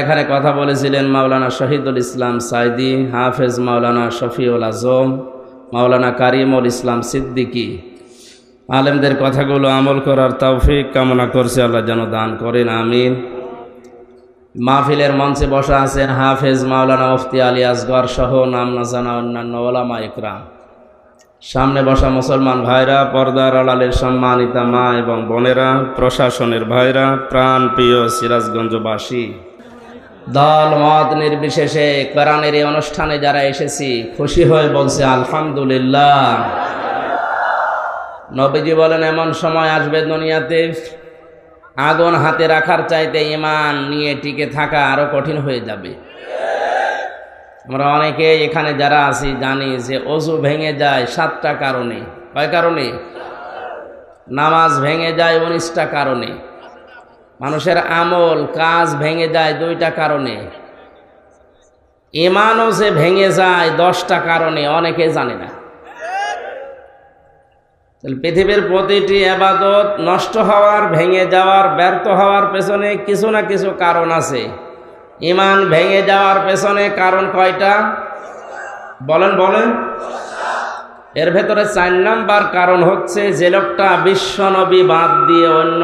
এখানে কথা বলেছিলেন মাওলানা শহীদুল ইসলাম সাইদি, হাফেজ মাওলানা শফিউল আজম, মাওলানা কারিমুল ইসলাম সিদ্দিকী। আলেমদের কথাগুলো আমল করার তৌফিক কামনা করছে, আল্লাহ যেন দান করেন, আমিন। মাহফিলের মঞ্চে বসা আছেন হাফেজ মাওলানা মুফতি আলী আসগর সহ নাম না জানা অন্যান্য ওলামা ইকরাম সামনে বসা মুসলমান ভাইরা, পর্দার আড়ালের সম্মানিতা মা এবং বোনেরা, প্রশাসনের ভাইরা প্রাণ প্রিয় সিরাজগঞ্জবাসী। দল মত নির্বিশেষে কোরআনের এই অনুষ্ঠানে যারা এসেছি, খুশি হয়ে বলছে, আলহামদুলিল্লাহ। নবীজি বলেন, এমন সময় আসবে দুনিয়াতে আগুন হাতে রাখার চাইতে ইমান নিয়ে টিকে থাকা আরও কঠিন হয়ে যাবে। আমরা অনেকে এখানে যারা আছি, জানি যে অজু ভেঙে যায় সাতটা কারণে। কয় কারণে? নামাজ ভেঙে যায় উনিশটা কারণে। মানুষের আমল, কাজ ভেঙে যায় দুইটা কারণে। ইমানও যে ভেঙে যায় দশটা কারণে, অনেকে জানে না। পৃথিবীর প্রতিটি আবাদত নষ্ট হওয়ার, ভেঙে যাওয়ার, ব্যর্থ হওয়ার পেছনে কিছু না কিছু কারণ আছে। ইমান ভেঙে যাওয়ার পেছনে কারণ কয়টা? বলেন বলেন। এর ভেতরে চার নাম্বার কারণ হচ্ছে যে লোকটা বিশ্বনবী বাদ দিয়ে অন্য